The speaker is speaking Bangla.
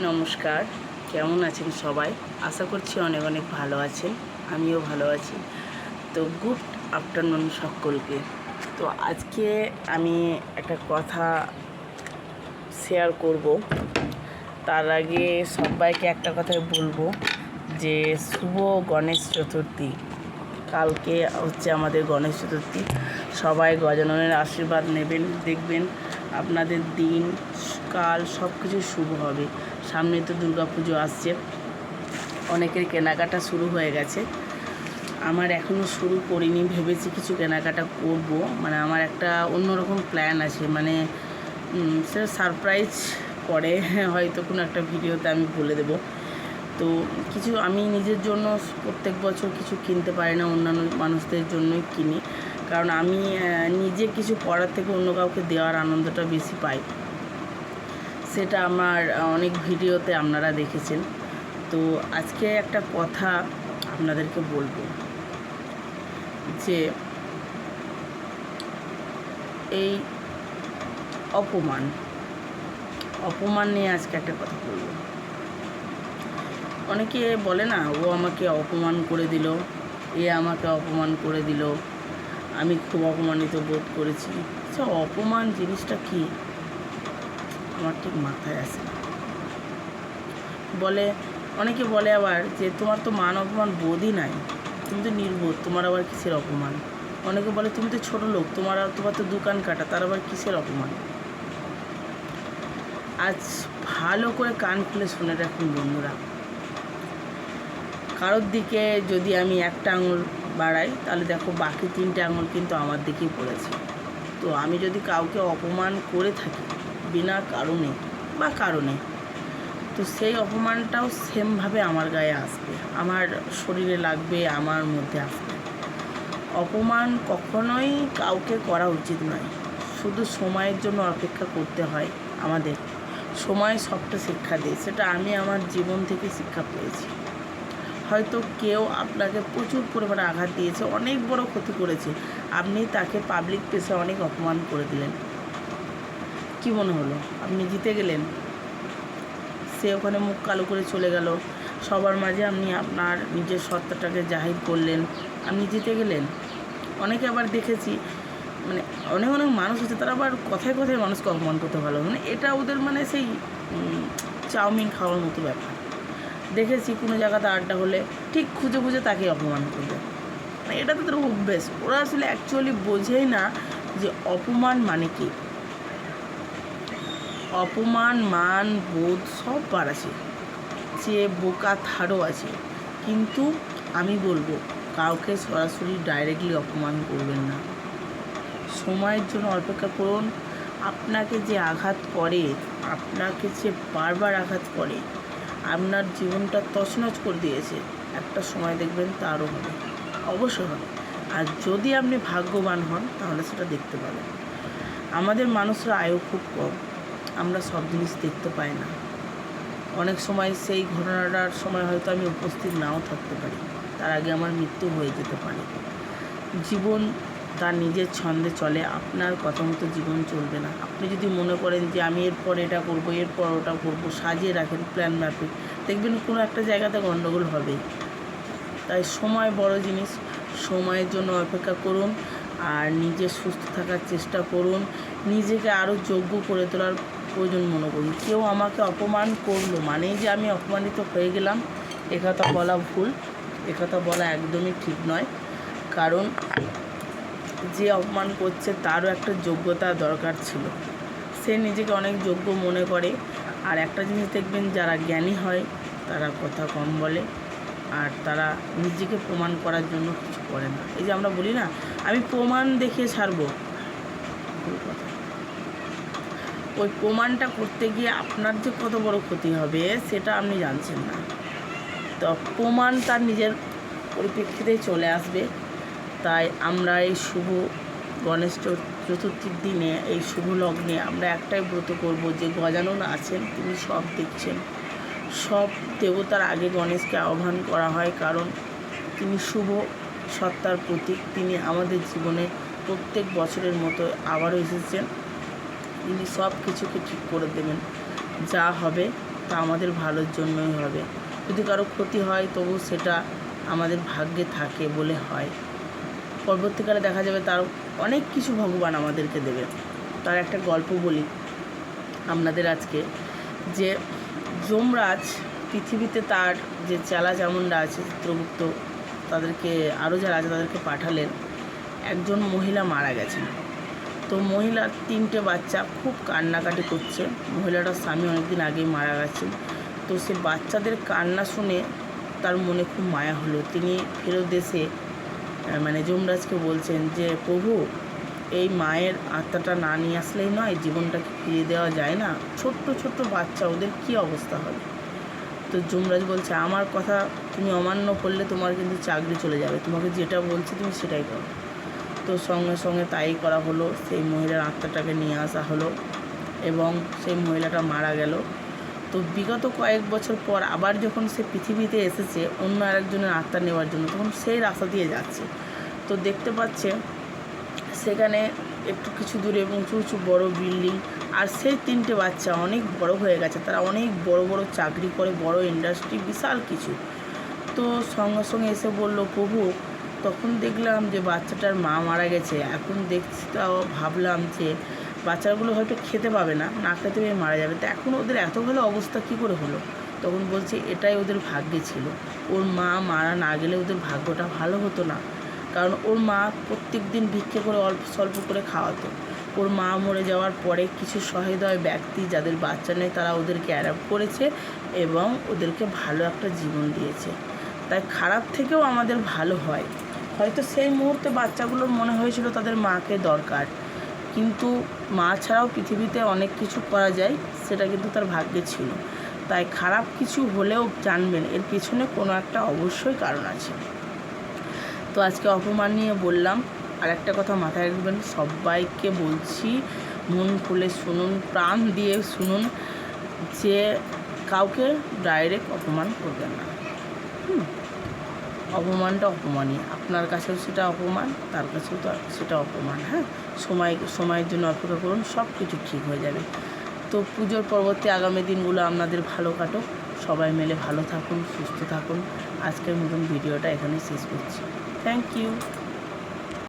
নমস্কার। কেমন আছেন সবাই? আশা করছি অনেক অনেক ভালো আছেন। আমিও ভালো আছি। তো গুড আফটারনুন সকলকে। তো আজকে আমি একটা কথা শেয়ার করব। তার আগে সবাইকে একটা কথাই বলব যে, শুভ গণেশ চতুর্থী। কালকে হচ্ছে আমাদের গণেশ চতুর্থী। সবাই গজাননের আশীর্বাদ নেবেন, দেখবেন। আপনাদের দিন, কাল সব কিছু শুভ হবে। সামনে তো দুর্গা পুজো আসছে। অনেকের কেনাকাটা শুরু হয়ে গেছে। আমার এখনও শুরু করিনি, ভেবেছি কিছু কেনাকাটা করব। মানে আমার একটা অন্যরকম প্ল্যান আছে। মানে সেটা সারপ্রাইজ পরে হয়তো কোনো একটা ভিডিওতে আমি বলে দেবো। তো কিছু আমি নিজের জন্য প্রত্যেক বছর কিছু কিনতে পারি না। অন্যান্য মানুষদের জন্যই কিনি। কারণ আমি নিজে কিছু পড়ার থেকে অন্য কাউকে দেওয়ার আনন্দটা বেশি পাই। সেটা আমার অনেক ভিডিওতে আপনারা দেখেছেন। তো আজকে একটা কথা আপনাদেরকে বলব। যে এই অপমান অপমান নিয়ে আজকে একটা কথা বলব। অনেকে বলে না, ও আমাকে অপমান করে দিল, এ আমাকে অপমান করে দিল। আমি খুব অপমানিত বোধ করেছি। আচ্ছা অপমান জিনিসটা কি? আমার ঠিক মাথায় আসে বলে, অনেকে বলে আবার যে, তোমার তো মান অপমান বোধই নাই। তুমি তো নির্বোধ, তোমার আবার কিসের অপমান? অনেকে বলে, তুমি তো ছোট লোক, তোমার আর তোমার তো দোকান কাটা, তার আবার কিসের অপমান? আজ ভালো করে কান খুলে শুনে রাখুন বন্ধুরা। কারোর দিকে যদি আমি একটা আঙুল বাড়াই, তাহলে দেখো বাকি তিনটে আঙুল কিন্তু আমার দিকেই পড়েছে। তো আমি যদি কাউকে অপমান করে থাকি, বিনা কারণে বা কারণে, তো সেই অপমানটাও সেমভাবে আমার গায়ে আসবে। আমার শরীরে লাগবে, আমার মধ্যে আসবে। অপমান কখনোই কাউকে করা উচিত নয়। শুধু সময়ের জন্য অপেক্ষা করতে হয় আমাদের। সময় সবটা শিক্ষা দেয়। সেটা আমি আমার জীবন থেকে শিক্ষা পেয়েছি। হয়তো কেউ আপনাকে প্রচুর পরিমাণে আঘাত দিয়েছে, অনেক বড় ক্ষতি করেছে। আপনি তাকে পাবলিক প্লেসে অনেক অপমান করে দিলেন। কি মনে হলো? আপনি জিতে গেলেন। সে ওখানে মুখ কালো করে চলে গেল। সবার মাঝে আপনি আপনার নিজের সত্তাটাকে জাহির করলেন। আপনি জিতে গেলেন। অনেকে আবার দেখেছি মানে অনেক অনেক মানুষ আছে, তারা আবার কথায় কথায় মানুষকে অপমান করতে ভালো। মানে এটা ওদের মানে সেই চাউমিন খাওয়ার মতো ব্যাপার। দেখেছি কোনো জায়গাতে আড্ডা হলে, ঠিক খুঁজে খুঁজে তাকে অপমান করবে। মানে এটা তো তাদের অভ্যেস। ওরা আসলে অ্যাকচুয়ালি বোঝেই না যে অপমান মানে কি। অপমান, মান, বোধ সব বার আছে। যে বোকা থারও আছে। কিন্তু আমি বলব, কাউকে সরাসরি ডাইরেক্টলি অপমান করবেন না। সময়ের জন্য অপেক্ষা করুন। আপনাকে যে আঘাত করে, আপনাকে যে বারবার আঘাত করে আপনার জীবনটা তছনছ করে দিয়েছে। একটা সময় দেখবেন তারও হবে। অবশ্যই হবে। আর যদি আপনি ভাগ্যবান হন, তাহলে সেটা দেখতে পাবেন। আমাদের মানুষরা আয়ু খুব কম। আমরা সব জিনিস দেখতে পাই না। অনেক সময় সেই ঘটনাটার সময় হয়তো আমি উপস্থিত নাও থাকতে পারি। তার আগে আমার মৃত্যু হয়ে যেতে পারে। জীবন তার নিজের ছন্দে চলে, আপনার কথা মতো জীবন চলবে না। আপনি যদি মনে করেন যে আমি এরপর এটা করব, এরপর ওটা করব, সাজিয়ে রাখেন প্ল্যান ম্যাপে দেখবেন কোনো একটা জায়গাতে গণ্ডগোল হবেই। তাই সময় বড় জিনিস, সময়ের জন্য অপেক্ষা করুন আর নিজে সুস্থ থাকার চেষ্টা করুন, নিজেকে আরও যোগ্য করে তোলার প্রয়োজন মনে করুন। কেউ আমাকে অপমান করল মানেই যে আমি অপমানিত হয়ে গেলাম একথা বলা ভুল একথা বলা একদমই ঠিক নয়। কারণ যে অপমান করছে তারও একটা যোগ্যতা দরকার ছিল। সে নিজেকে অনেক যোগ্য মনে করে। আর একটা জিনিস দেখবেন, যারা জ্ঞানী হয়, তারা কথা কম বলে। আর তারা নিজেকে প্রমাণ করার জন্য কিছু করে না। এই যে আমরা বলি না, আমি প্রমাণ দেখে ছাড়বো। ওই প্রমাণটা করতে গিয়ে আপনার যে কত বড় ক্ষতি হবে, সেটা আপনি জানছেন না। তো প্রমাণ তার নিজের পরিপ্রেক্ষিতেই চলে আসবে। তাই আমরা এই শুভ গণেশ চত- চতুর্থীর দিনে এই শুভ লগ্নে আমরা একটাই ব্রত করব যে গজানন আছেন, তিনি সব দেখছেন। সব দেবতার আগে গণেশকে আহ্বান করা হয় কারণ তিনি শুভ সত্তার প্রতীক। তিনি আমাদের জীবনে প্রত্যেক বছরের মতো আবারও এসেছেন। তিনি সব কিছুকে ঠিক করে দেবেন। যা হবে তা আমাদের ভালোর জন্যই হবে। যদি কারও ক্ষতি হয় তবু সেটা আমাদের ভাগ্যে থাকে বলে হয়। পরবর্তীকালে দেখা যাবে তার অনেক কিছু ভগবান আমাদেরকে দেবে। তার একটা গল্প বলি আপনাদের আজকে, যে যমরাজ পৃথিবীতে তার যে চালা চামুন্ডা আছে, চিত্রগুপ্ত, তাদেরকে, আরও যারা আছে তাদেরকে পাঠালেন, একজন মহিলা মারা গেছেন। তো মহিলার তিনটে বাচ্চা খুব কান্নাকাটি করছে। মহিলাটার স্বামী অনেকদিন আগেই মারা গেছেন তো সে বাচ্চাদের কান্না শুনে তার মনে খুব মায়া হলো। তিনি ফেরত দেশে মানে যমরাজকে বলছেন যে, প্রভু, এই মায়ের আত্মাটা না নিয়ে আসলেই নয়, জীবনটাকে ফিরিয়ে দেওয়া যায় না। ছোট্ট ছোট্ট বাচ্চা, ওদের কী অবস্থা হবে? তো যমরাজ বলছে, আমার কথা তুমি অমান্য করলে তোমার কিন্তু চাকরি চলে যাবে। তোমাকে যেটা বলছি তুমি সেটাই করো। তো সঙ্গে সঙ্গে তাই করা হলো। সেই মহিলার আত্মাটাকে নিয়ে আসা হলো এবং সেই মহিলাটা মারা গেল। তো বিগত কয়েক বছর পর আবার যখন সে পৃথিবীতে এসেছে, অন্য আরেকজনের আত্মা নেওয়ার জন্য, তখন সেই রাস্তা দিয়ে যাচ্ছে। তো দেখতে পাচ্ছে সেখানে একটু কিছু দূরে উঁচু উঁচু বড় বিল্ডিং, আর সেই তিনটে বাচ্চা অনেক বড় হয়ে গেছে। তারা অনেক বড় বড় চাকরি করে, বড় ইন্ডাস্ট্রি বিশাল কিছু। তো সঙ্গে সঙ্গে এসে বলল, প্রভু, তখন দেখলাম যে বাচ্চাটার মা মারা গেছে। এখন দেখছি তাও, ভাবলাম যে বাচ্চাগুলো হয়তো খেতে পাবে না না খেতে পেয়ে মারা যাবে। তো এখন ওদের এত ভালো অবস্থা কী করে হলো? তখন বলছে, এটাই ওদের ভাগ্যে ছিল। ওর মা মারা না গেলে ওদের ভাগ্যটা ভালো হতো না। কারণ ওর মা প্রত্যেক দিন ভিক্ষে করে অল্প স্বল্প করে খাওয়াতো। ওর মা মরে যাওয়ার পরে কিছু সহৃদয় ব্যক্তি যাদের বাচ্চা নেই, তারা ওদেরকে অ্যাডাপ্ট করেছে এবং ওদেরকে ভালো একটা জীবন দিয়েছে। তাই খারাপ থেকেও আমাদের ভালো হয়। হয়তো সেই মুহূর্তে বাচ্চাগুলোর মনে হয়েছিল তাদের মাকে দরকার। কিন্তু মা ছাড়াও পৃথিবীতে অনেক কিছু করা যায়, সেটা কিন্তু তার ভাগ্যে ছিল। তাই খারাপ কিছু হলেও জানবেন, এর পিছনে কোনো একটা অবশ্যই কারণ আছে। তো আজকে অপমান নিয়ে বললাম, আর একটা কথা মাথায় রাখবেন, সবাইকে বলছি, মন খুলে শুনুন, প্রাণ দিয়ে শুনুন, যে কাউকে ডাইরেক্ট অপমান করবেন না। হুম। অপমানটা অপমানই। আপনার কাছেও সেটা অপমান, তার কাছেও তো সেটা অপমান হ্যাঁ? সময়, সময়ের জন্য অপেক্ষা করুন সব কিছু ঠিক হয়ে যাবে। তো পুজোর পরবর্তী আগামী দিনগুলো আপনাদের ভালো কাটুক। সবাই মিলে ভালো থাকুন, সুস্থ থাকুন। আজকের মতন ভিডিওটা এখানে শেষ করছি। Thank you